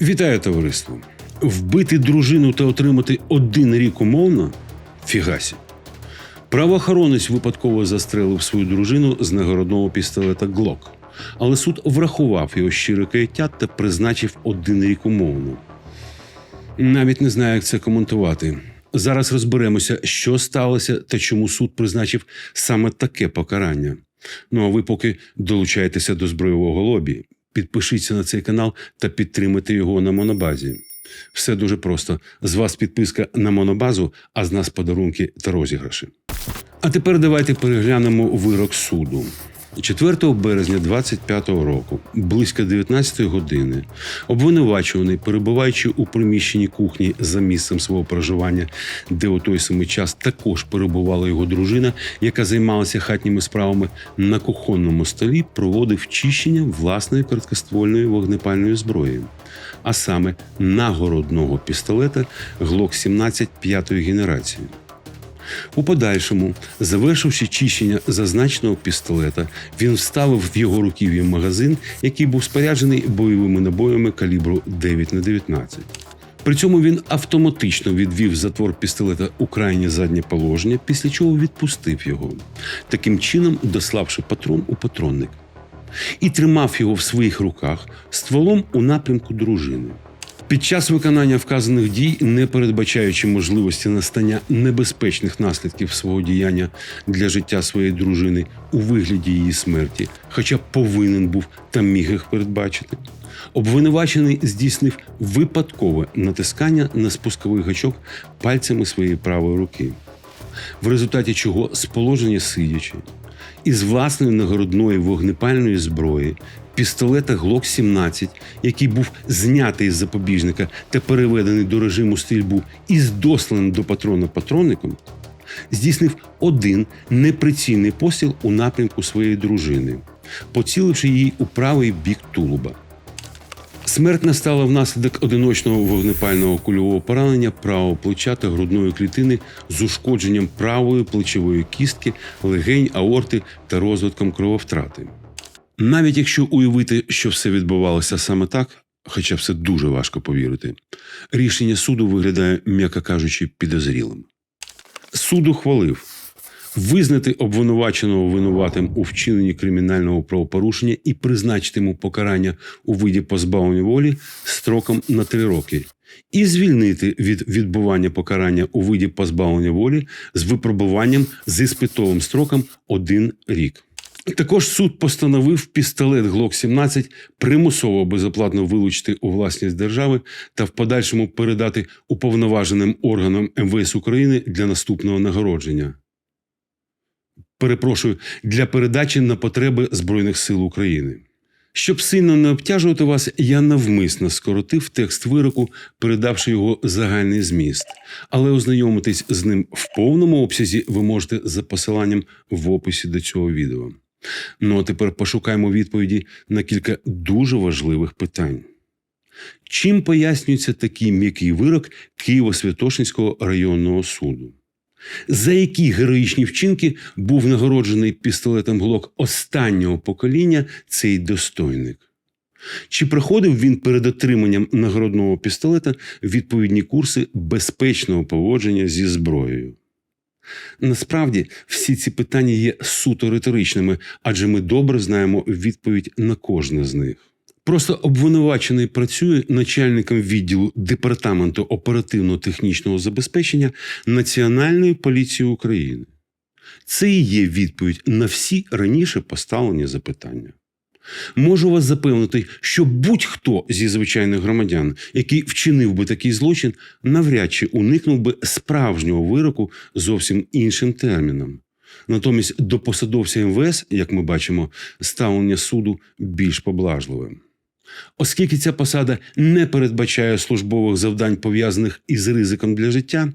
Вітаю товариство! Вбити дружину та отримати один рік умовно фігасі. Правоохоронець випадково застрелив свою дружину з нагородного пістолета Глок. Але суд врахував його щире каяття та призначив один рік умовно. Навіть не знаю, як це коментувати. Зараз розберемося, що сталося та чому суд призначив саме таке покарання. Ну а ви поки долучайтеся до збройового лобі, підпишіться на цей канал та підтримайте його на монобазі. Все дуже просто. З вас підписка на монобазу, а з нас подарунки та розіграші. А тепер давайте переглянемо вирок суду. 4 березня 25-го року, близько 19-ї години, обвинувачуваний, перебуваючи у приміщенні кухні за місцем свого проживання, де у той самий час також перебувала його дружина, яка займалася хатніми справами на кухонному столі, проводив чищення власної короткоствольної вогнепальної зброї, а саме нагородного пістолета Глок 17 п'ятої генерації. У подальшому, завершивши чищення зазначеного пістолета, він вставив в його руків'я магазин, який був споряджений бойовими набоями калібру 9 на 19. При цьому він автоматично відвів затвор пістолета у крайнє заднє положення, після чого відпустив його, таким чином дославши патрон у патронник, і тримав його в своїх руках стволом у напрямку дружини. Під час виконання вказаних дій, не передбачаючи можливості настання небезпечних наслідків свого діяння для життя своєї дружини у вигляді її смерті, хоча повинен був та міг їх передбачити, обвинувачений здійснив випадкове натискання на спусковий гачок пальцями своєї правої руки, в результаті чого з положення сидячи із власної нагородної вогнепальної зброї пістолета Глок 17, який був знятий з запобіжника та переведений до режиму стрільбу і здосланий до патрона патронником, здійснив один неприцільний постріл у напрямку своєї дружини, поціливши її у правий бік тулуба. Смерть настала внаслідок одиночного вогнепального кульового поранення правого плеча та грудної клітини з ушкодженням правої плечової кістки, легень, аорти та розвитком крововтрати. Навіть якщо уявити, що все відбувалося саме так, хоча все дуже важко повірити, рішення суду виглядає, м'яко кажучи, підозрілим. Суд ухвалив визнати обвинуваченого винуватим у вчиненні кримінального правопорушення і призначити йому покарання у виді позбавлення волі строком на три роки, і звільнити від відбування покарання у виді позбавлення волі з випробуванням з іспитовим строком один рік. Також суд постановив пістолет Глок 17 примусово безоплатно вилучити у власність держави та в подальшому передати уповноваженим органам МВС України для наступного нагородження. Перепрошую для передачі на потреби Збройних сил України. Щоб сильно не обтяжувати вас, я навмисно скоротив текст вироку, передавши його загальний зміст. Але ознайомитись з ним в повному обсязі ви можете за посиланням в описі до цього відео. Ну а тепер пошукаємо відповіді на кілька дуже важливих питань. Чим пояснюється такий м'який вирок Києво-Святошинського районного суду? За які героїчні вчинки був нагороджений пістолетом Глок останнього покоління цей достойник? Чи проходив він перед отриманням нагородного пістолета відповідні курси безпечного поводження зі зброєю? Насправді всі ці питання є суто риторичними, адже ми добре знаємо відповідь на кожне з них. Просто обвинувачений працює начальником відділу департаменту оперативно-технічного забезпечення Національної поліції України. Це і є відповідь на всі раніше поставлені запитання. Можу вас запевнити, що будь-хто зі звичайних громадян, який вчинив би такий злочин, навряд чи уникнув би справжнього вироку зовсім іншим терміном. Натомість до посадовця МВС, як ми бачимо, ставлення суду більш поблажливим. Оскільки ця посада не передбачає службових завдань, пов'язаних із ризиком для життя,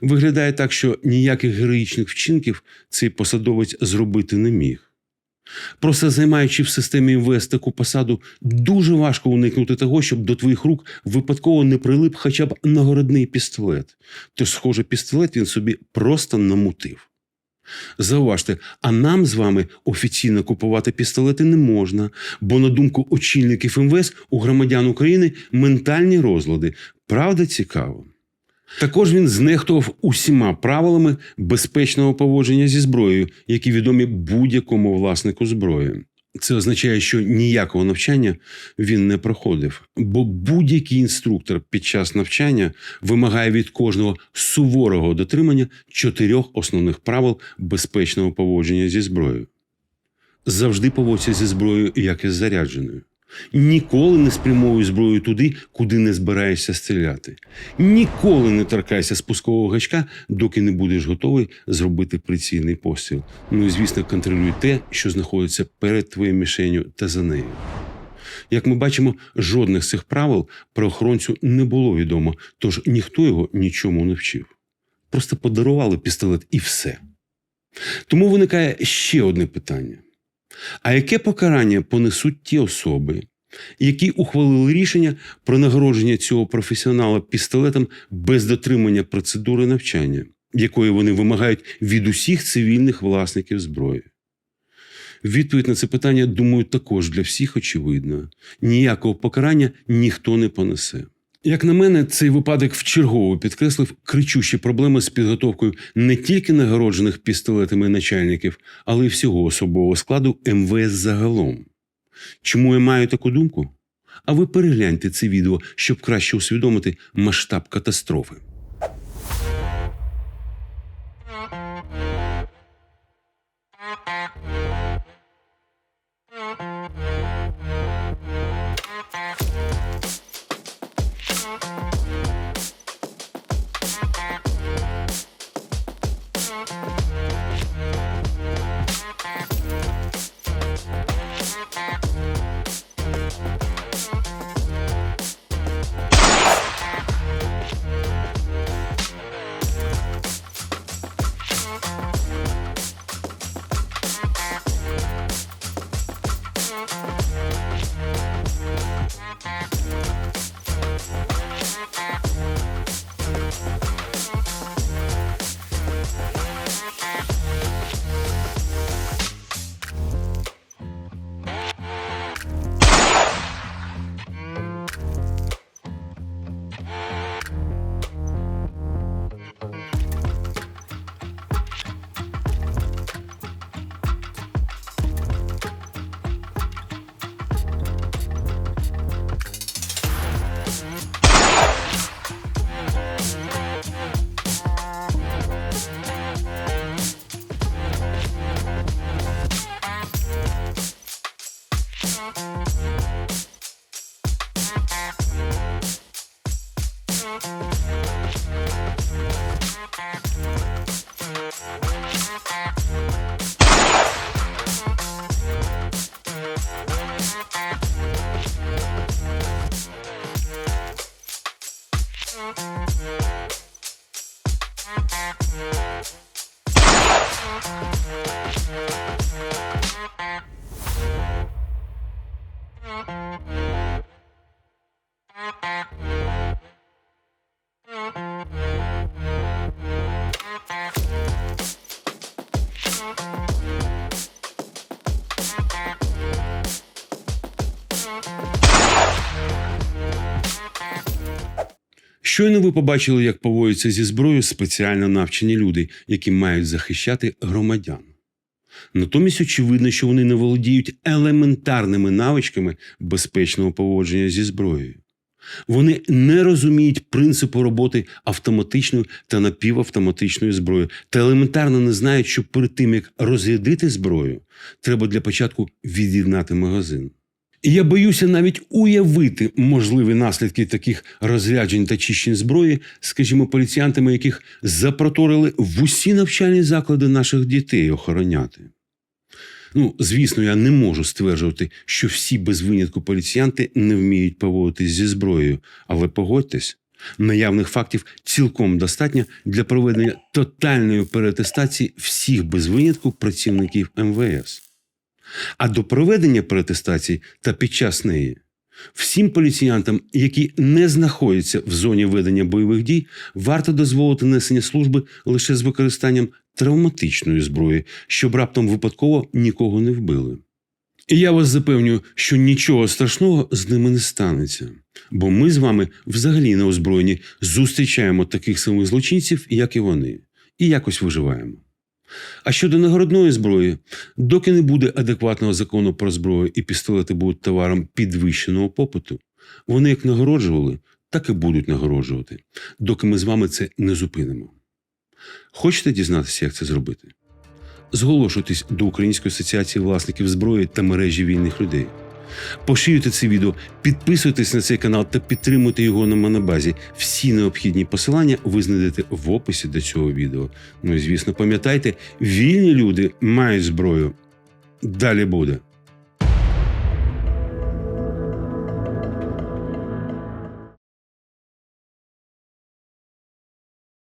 виглядає так, що ніяких героїчних вчинків цей посадовець зробити не міг. Просто займаючи в системі МВС таку посаду, дуже важко уникнути того, щоб до твоїх рук випадково не прилип хоча б нагородний пістолет. Тож, схоже, пістолет він собі просто намутив. Зауважте, а нам з вами офіційно купувати пістолети не можна, бо, на думку очільників МВС, у громадян України ментальні розлади. Правда цікаво? Також він знехтував усіма правилами безпечного поводження зі зброєю, які відомі будь-якому власнику зброї. Це означає, що ніякого навчання він не проходив, бо будь-який інструктор під час навчання вимагає від кожного суворого дотримання чотирьох основних правил безпечного поводження зі зброєю. Завжди поводься зі зброєю, як із зарядженою. Ніколи не спрямовуй зброю туди, куди не збираєшся стріляти. Ніколи не торкайся спускового гачка, доки не будеш готовий зробити прицільний постріл. Ну і звісно, контролюй те, що знаходиться перед твоєю мішенью та за нею. Як ми бачимо, жодних з цих правил правоохоронцю не було відомо, тож ніхто його нічому не вчив. Просто подарували пістолет і все. Тому виникає ще одне питання: а яке покарання понесуть ті особи, які ухвалили рішення про нагородження цього професіонала пістолетом без дотримання процедури навчання, якої вони вимагають від усіх цивільних власників зброї? Відповідь на це питання, думаю, також для всіх очевидна. Ніякого покарання ніхто не понесе. Як на мене, цей випадок вчергово підкреслив кричущі проблеми з підготовкою не тільки нагороджених пістолетами начальників, але й всього особового складу МВС загалом. Чому я маю таку думку? А ви перегляньте це відео, щоб краще усвідомити масштаб катастрофи. Bye. Щойно ви побачили, як поводяться зі зброєю спеціально навчені люди, які мають захищати громадян. Натомість очевидно, що вони не володіють елементарними навичками безпечного поводження зі зброєю. Вони не розуміють принципу роботи автоматичної та напівавтоматичної зброї та елементарно не знають, що перед тим як розрядити зброю, треба для початку від'єднати магазин. І я боюся навіть уявити можливі наслідки таких розряджень та чищень зброї, скажімо, поліціянтами, яких запроторили в усі навчальні заклади наших дітей охороняти. Ну, звісно, я не можу стверджувати, що всі без винятку поліціянти не вміють поводитись зі зброєю, але погодьтесь, наявних фактів цілком достатньо для проведення тотальної перетестації всіх без винятку працівників МВС. А до проведення перетестації та під час неї Всім поліціянтам, які не знаходяться в зоні ведення бойових дій, варто дозволити несення служби лише з використанням травматичної зброї, щоб раптом випадково нікого не вбили. І я вас запевнюю, що нічого страшного з ними не станеться, бо ми з вами взагалі не озброєні зустрічаємо таких самих злочинців, як і вони, і якось виживаємо. А щодо нагородної зброї, доки не буде адекватного закону про зброю і пістолети будуть товаром підвищеного попиту, вони як нагороджували, так і будуть нагороджувати, доки ми з вами це не зупинимо. Хочете дізнатися, як це зробити? Зголошуйтесь до Української асоціації власників зброї та мережі вільних людей. Поширюйте це відео, підписуйтесь на цей канал та підтримуйте його на монобазі. Всі необхідні посилання ви знайдете в описі до цього відео. Ну і звісно, пам'ятайте, вільні люди мають зброю. Далі буде.